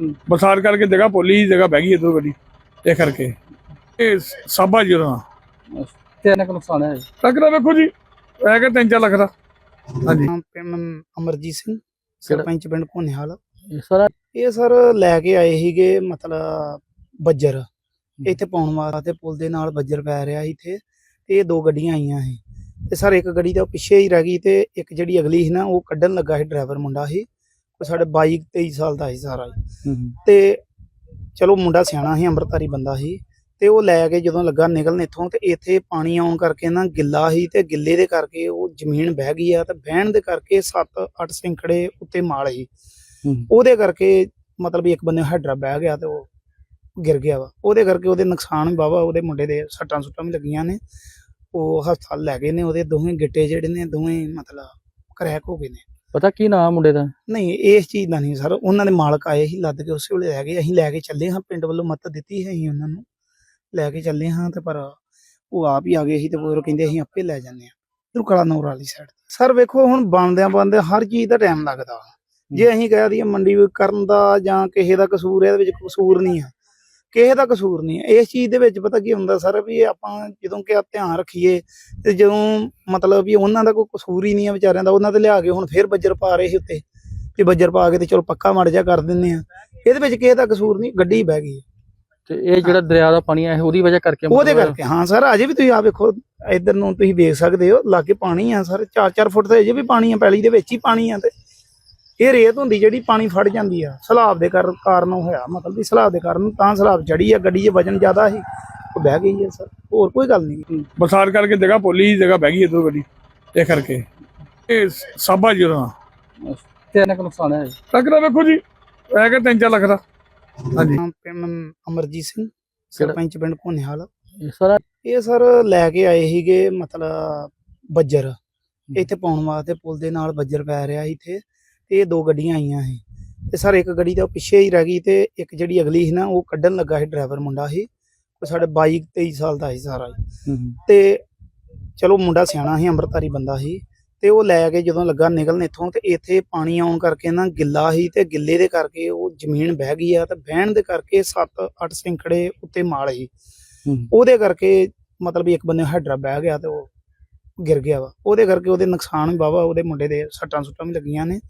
ਬਰਸਾਤ ਕਰਕੇ ਜਗ੍ਹਾ ਪੋਲੀ ਜਗ੍ਹਾ ਬਹਿ ਗਈ ਇਧਰ ਗੱਡੀ ਇਹ ਕਰਕੇ। ਇਹ ਸਾਬਾ ਜੀ ਦਾ ਕਿੰਨਾ ਕੁ ਨੁਕਸਾਨ ਹੈ ਟੱਕਰਾ ਵੇਖੋ ਜੀ ਇਹ ਕਿ 3-4 ਲੱਖ ਦਾ। ਹਾਂਜੀ। ਅਮਰਜੀਤ ਸਿੰਘ ਸਰਪੰਚ ਪਿੰਡ ਕੋਨੇਹਾਲ ਸਾਰਾ ਇਹ ਸਰ ਲੈ ਕੇ ਆਏ ਸੀਗੇ ਮਤਲਬ ਬੱਜਰ। ਇੱਥੇ ਪਾਉਣ ਵਾਸਤੇ ਪੁਲ ਦੇ ਨਾਲ ਬੱਜਰ ਪੈ ਰਿਹਾ ਸੀ ਇੱਥੇ ਤੇ ਇਹ ਦੋ ਗੱਡੀਆਂ ਆਈਆਂ ਸੀ। ਤੇ ਸਰ ਇੱਕ ਗੱਡੀ ਤਾਂ ਪਿੱਛੇ ਹੀ ਰਹਿ ਗਈ ਤੇ ਇੱਕ ਜਿਹੜੀ ਅਗਲੀ ਸੀ ਨਾ ਉਹ ਕੱਢਣ ਲੱਗਾ ਸੀ ਡਰਾਈਵਰ ਮੁੰਡਾ ਸੀ। ਸਾਡੇ 22 23 ਸਾਲ ਦਾ ਸੀ ਸਾਰਾ। ਤੇ ਚਲੋ ਮੁੰਡਾ ਸਿਆਣਾ ਸੀ ਅੰਮ੍ਰਿਤਧਾਰੀ ਬੰਦਾ ਸੀ। ਤੇ ਉਹ ਲੈ ਕੇ ਜਦੋਂ ਲੱਗਾ ਨਿਕਲਣ ਇੱਥੋਂ ਤੇ ਇੱਥੇ ਪਾਣੀ ਆਉਣ ਕਰਕੇ ਨਾ ਗਿੱਲਾ ਸੀ ਤੇ ਗਿੱਲੇ ਦੇ ਕਰਕੇ ਉਹ ਜ਼ਮੀਨ ਬਹਿ ਗਈ ਆ ਤੇ ਬਹਿਣ ਦੇ ਕਰਕੇ 7-8 ਸਿੰਖੜੇ ਉੱਤੇ ਮਾਲ ਸੀ। ਉਹਦੇ ਕਰਕੇ ਮਤਲਬ ਇੱਕ ਬੰਦੇ ਹੈਡਰਾ ਬਹਿ ਗਿਆ ਤੇ ਉਹ ਗਿਰ ਗਿਆ ਵਾ। ਉਹਦੇ ਕਰਕੇ ਉਹਦੇ ਨੁਕਸਾਨ ਵੀ ਵਾਹਵਾ ਉਹਦੇ ਮੁੰਡੇ ਦੇ ਸੱਟਾਂ ਸੁੱਟਾਂ ਵੀ ਲੱਗੀਆਂ ਨੇ। ਉਹ ਹਸਪਤਾਲ ਲੈ ਗਏ ਨੇ ਉਹਦੇ ਦੋਵੇਂ ਗਿੱਟੇ ਜਿਹੜੇ ਨੇ ਦੋਵੇਂ ਮਤਲਬ ਕਰੈਕ ਹੋ ਗਏ ਨੇ। ਪਤਾ ਕੀ ਨਾਮ ਮੁੰਡੇ ਦਾ? ਨਹੀਂ ਇਸ ਚੀਜ਼ ਦਾ ਨਹੀਂ ਸਰ। ਉਹਨਾਂ ਦੇ ਮਾਲਕ ਆਏ ਸੀ ਲੱਦ ਕੇ ਉਸੇ ਵੇਲੇ ਲੈ ਗਏ। ਅਸੀਂ ਲੈ ਕੇ ਚੱਲੇ ਹਾਂ। ਪਿੰਡ ਵੱਲੋਂ ਮੱਤ ਦਿੱਤੀ ਹੈ ਅਸੀਂ ਉਹਨਾਂ ਨੂੰ। ਲੈ ਕੇ ਚੱਲੇ ਹਾਂ ਤੇ ਪਰ ਉਹ ਆਪ ਹੀ ਆ ਗਏ ਸੀ ਤੇ ਉਹ ਕਹਿੰਦੇ ਅਸੀਂ ਆਪੇ ਲੈ ਜਾਂਦੇ ਹਾਂ। ਇਧਰ ਕਲਾ ਨੌਰ ਵਾਲੀ ਸਾਈਡ ਸਰ, ਵੇਖੋ, ਹੁਣ ਬਣਦਿਆਂ ਬਣਦੇ ਹਰ ਚੀਜ਼ ਦਾ ਟਾਈਮ ਲੱਗਦਾ। ਜੇ ਅਸੀਂ ਕਹਿ ਦਈਏ ਮੰਡੀ ਕਰਨ ਦਾ ਜਾਂ ਕਿਸੇ ਦਾ ਕਸੂਰ ਇਹਦੇ ਵਿੱਚ ਕਸੂਰ ਨਹੀਂ ਆ। ਕਿਸੇ ਦਾ ਕਸੂਰ ਨਹੀਂ ਹੈ। ਇਸ ਚੀਜ਼ ਦੇ ਵਿੱਚ ਪਤਾ ਕੀ ਹੁੰਦਾ ਸਰ ਵੀ ਆਪਾਂ ਜਦੋਂ ਕਿ ਧਿਆਨ ਰੱਖੀਏ ਤੇ ਜਦੋਂ ਮਤਲਬ ਵੀ ਉਹਨਾਂ ਦਾ ਕੋਈ ਕਸੂਰ ਹੀ ਨਹੀਂ ਆ ਵਿਚਾਰਿਆਂ ਦਾ ਉਹਨਾਂ ਤੇ ਲਿਆ ਕੇ ਹੁਣ ਫੇਰ ਬੱਜਰ ਪਾ ਰਹੇ ਸੀ ਉੱਤੇ ਵੀ ਬੱਜਰ ਪਾ ਕੇ ਤੇ ਚਲੋ ਪੱਕਾ ਮੜ ਜਾ ਕਰ ਦਿੰਦੇ ਆ ਇਹਦੇ ਵਿੱਚ ਕਿਸੇ ਦਾ ਕਸੂਰ ਨਹੀਂ ਗੱਡੀ ਬਹਿ ਗਈ ਤੇ ਇਹ ਜਿਹੜਾ ਦਰਿਆ ਦਾ ਪਾਣੀ ਹੈ ਉਹਦੀ ਵਜ੍ਹਾ ਕਰਕੇ ਉਹਦੇ ਕਰਕੇ ਹਾਂ ਸਰ ਅਜੇ ਵੀ ਤੁਸੀਂ ਆ ਵੇਖੋ ਇੱਧਰ ਨੂੰ ਤੁਸੀਂ ਵੇਖ ਸਕਦੇ ਹੋ ਲਾਗੇ ਪਾਣੀ ਆ ਸਰ 4-4 ਫੁੱਟ ਤੇ ਅਜੇ ਵੀ ਪਾਣੀ ਆ ਪੈਲੀ ਦੇ ਵਿੱਚ ਹੀ ਪਾਣੀ ਆ ਤੇ। ਇਹ ਰੇਤ ਹੁੰਦੀ ਜਿਹੜੀ ਪਾਣੀ ਫੜ ਜਾਂਦੀ ਆ ਸਲਾਬ ਦੇ ਕਰ- ਕਾਰਨ ਹੋਇਆ ਮਤਲਬ ਵੀ ਸਲਾਬ ਦੇ ਕਾਰਨ ਤਾਂ ਸਲਾਬ ਚੜੀ ਆ ਗੱਡੀ 'ਚ ਵਜਨ ਜ਼ਿਆਦਾ ਸੀ ਉਹ ਬਹਿ ਗਈ ਹੈ ਸਰ ਹੋਰ ਕੋਈ ਗੱਲ ਨਹੀਂ। ਬਰਸਾਤ ਕਰਕੇ ਜਗ੍ਹਾ ਪੋਲੀ ਜਗ੍ਹਾ ਬਹਿ ਗਈ ਇਧਰ ਗੱਡੀ ਇਹ ਕਰਕੇ। ਇਹ ਸਾਬਾ ਜੀ ਦਾ ਕਿੰਨਾ ਕੁ ਨੁਕਸਾਨ ਹੈ ਟੱਕਰਾ ਵੇਖੋ ਜੀ ਇਹ ਕਿ 3-4 ਲੱਖ ਦਾ। ਹਾਂਜੀ। ਅਮਰਜੀਤ ਸਿੰਘ ਸਰਪੰਚ ਪਿੰਡ ਕੋਨੇਹਾਲ ਸਾਰਾ ਇਹ ਸਰ ਲੈ ਕੇ ਆਏ ਸੀਗੇ ਮਤਲਬ ਬੱਜਰ। ਇੱਥੇ ਪਾਉਣ ਵਾਸਤੇ ਪੁਲ ਦੇ ਨਾਲ ਬੱਜਰ ਪੈ ਰਿਹਾ ਸੀ ਇੱਥੇ। ਇਹ ਦੋ ਗੱਡੀਆਂ ਆਈਆਂ ਸੀ। ਤੇ ਸਰ ਇੱਕ ਗੱਡੀ ਤਾਂ ਪਿੱਛੇ ਹੀ ਰਹਿ ਗਈ ਤੇ ਇੱਕ ਜਿਹੜੀ ਅਗਲੀ ਸੀ ਨਾ ਉਹ ਕੱਢਣ ਲੱਗਾ ਸੀ ਡਰਾਈਵਰ ਮੁੰਡਾ ਸੀ। ਉਹ ਸਾਡੇ 22 23 ਸਾਲ ਦਾ ਸੀ ਸਾਰਾ ਹੀ। ਤੇ ਚਲੋ ਮੁੰਡਾ ਸਿਆਣਾ ਸੀ ਅੰਮ੍ਰਿਤਧਾਰੀ ਬੰਦਾ ਸੀ। ਤੇ ਉਹ ਲੈ ਕੇ ਜਦੋਂ ਲੱਗਾ ਨਿਕਲਣ ਇੱਥੋਂ ਤੇ ਇੱਥੇ ਪਾਣੀ ਆਉਣ ਕਰਕੇ ਨਾ ਗਿੱਲਾ ਸੀ ਤੇ ਗਿੱਲੇ ਦੇ ਕਰਕੇ ਉਹ ਜ਼ਮੀਨ ਬਹਿ ਗਈ ਆ ਤੇ ਬਹਿਣ ਦੇ ਕਰਕੇ 7-8 ਸਿੰਖੜੇ ਉੱਤੇ ਮਾਲ ਸੀ। ਉਹਦੇ ਕਰਕੇ ਮਤਲਬ ਵੀ ਇੱਕ ਬੰਦੇ ਹੈਡਰਾ ਬਹਿ ਗਿਆ ਤੇ ਉਹ ਗਿਰ ਗਿਆ ਵਾ। ਉਹਦੇ ਕਰਕੇ ਉਹਦੇ ਨੁਕਸਾਨ ਵੀ ਵਾਹਵਾ ਉਹਦੇ ਮੁੰਡੇ ਦੇ ਸੱਟਾਂ ਸੁੱਟਾਂ ਵੀ ਲੱਗੀਆਂ ਨੇ।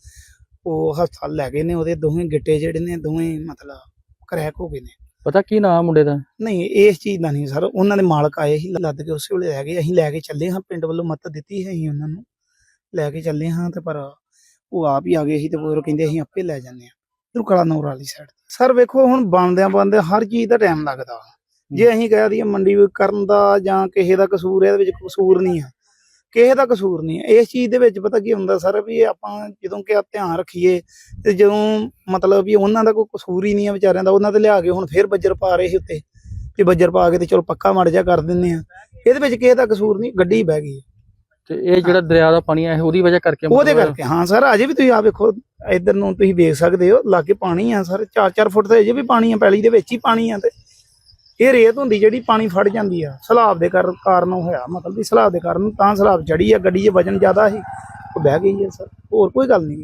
ਉਹ ਹਸਪਤਾਲ ਲੈ ਗਏ ਨੇ ਉਹਦੇ ਦੋਵੇਂ ਗਿੱਟੇ ਜਿਹੜੇ ਨੇ ਦੋਵੇਂ ਮਤਲਬ ਕਰੈਕ ਹੋ ਗਏ ਨੇ। ਪਤਾ ਕੀ ਨਾਮ ਮੁੰਡੇ ਦਾ? ਨਹੀਂ ਇਸ ਚੀਜ਼ ਦਾ ਨਹੀਂ ਸਰ ਉਹਨਾਂ ਦੇ ਮਾਲਕ ਆਏ ਸੀ ਲੱਦ ਕੇ ਉਸੇ ਵੇਲੇ ਲੈ ਗਏ ਅਸੀਂ ਲੈ ਕੇ ਚੱਲੇ ਹਾਂ ਪਿੰਡ ਵੱਲੋਂ ਮੱਤ ਦਿੱਤੀ ਹੈ ਅਸੀਂ ਉਹਨਾਂ ਨੂੰ ਲੈ ਕੇ ਚੱਲੇ ਹਾਂ ਤੇ ਪਰ ਉਹ ਆਪ ਹੀ ਆ ਗਏ ਸੀ ਤੇ ਉਹ ਕਹਿੰਦੇ ਅਸੀਂ ਆਪੇ ਲੈ ਜਾਂਦੇ ਹਾਂ ਇਧਰ ਕਲਾ ਨੌਰ ਵਾਲੀ ਸਾਈਡ ਸਰ ਵੇਖੋ ਹੁਣ ਬਣਦਿਆਂ ਬਣਦੇ ਹਰ ਚੀਜ਼ ਦਾ ਟਾਈਮ ਲੱਗਦਾ। ਜੇ ਅਸੀਂ ਕਹਿ ਦਈਏ ਮੰਡੀ ਕਰਨ ਦਾ ਜਾਂ ਕਿਸੇ ਦਾ ਕਸੂਰ ਹੈ ਇਹਦੇ ਵਿੱਚ ਕਸੂਰ ਨਹੀਂ ਆ। ਕਿਸੇ ਦਾ ਕਸੂਰ ਨਹੀਂ ਹੈ। ਇਸ ਚੀਜ਼ ਦੇ ਵਿੱਚ ਪਤਾ ਕੀ ਹੁੰਦਾ ਸਰ ਵੀ ਆਪਾਂ ਜਦੋਂ ਕਿ ਧਿਆਨ ਰੱਖੀਏ ਤੇ ਜਦੋਂ ਮਤਲਬ ਵੀ ਉਹਨਾਂ ਦਾ ਕੋਈ ਕਸੂਰ ਹੀ ਨਹੀਂ ਆ ਵਿਚਾਰਿਆਂ ਦਾ ਉਹਨਾਂ ਤੇ ਲਿਆ ਕੇ ਹੁਣ ਫੇਰ ਬੱਜਰ ਪਾ ਰਹੇ ਸੀ ਉੱਤੇ ਵੀ ਬੱਜਰ ਪਾ ਕੇ ਤੇ ਚਲੋ ਪੱਕਾ ਮੜ ਜਾ ਕਰ ਦਿੰਦੇ ਆ ਇਹਦੇ ਵਿੱਚ ਕਿਸੇ ਦਾ ਕਸੂਰ ਨਹੀਂ ਗੱਡੀ ਬਹਿ ਗਈ ਤੇ ਇਹ ਜਿਹੜਾ ਦਰਿਆ ਦਾ ਪਾਣੀ ਹੈ ਉਹਦੀ ਵਜ੍ਹਾ ਕਰਕੇ ਉਹਦੇ ਕਰਕੇ ਹਾਂ ਸਰ ਅਜੇ ਵੀ ਤੁਸੀਂ ਆ ਵੇਖੋ ਇੱਧਰ ਨੂੰ ਤੁਸੀਂ ਵੇਖ ਸਕਦੇ ਹੋ ਲਾਗੇ ਪਾਣੀ ਆ ਸਰ 4-4 ਫੁੱਟ ਤੇ ਅਜੇ ਵੀ ਪਾਣੀ ਆ ਪੈਲੀ ਦੇ ਵਿੱਚ ਹੀ ਪਾਣੀ ਆ ਤੇ। ਇਹ ਰੇਤ ਹੁੰਦੀ ਜਿਹੜੀ ਪਾਣੀ ਫੜ ਜਾਂਦੀ ਆ, ਸਲਾਬ ਦੇ ਕਰ- ਕਾਰਨ ਹੋਇਆ, ਮਤਲਬ ਵੀ ਸਲਾਬ ਦੇ ਕਾਰਨ ਤਾਂ ਸਲਾਬ ਚੜੀ ਆ, ਗੱਡੀ 'ਚ ਵਜਨ ਜ਼ਿਆਦਾ ਸੀ, ਉਹ ਬਹਿ ਗਈ ਹੈ ਸਰ, ਹੋਰ ਕੋਈ ਗੱਲ ਨਹੀਂ।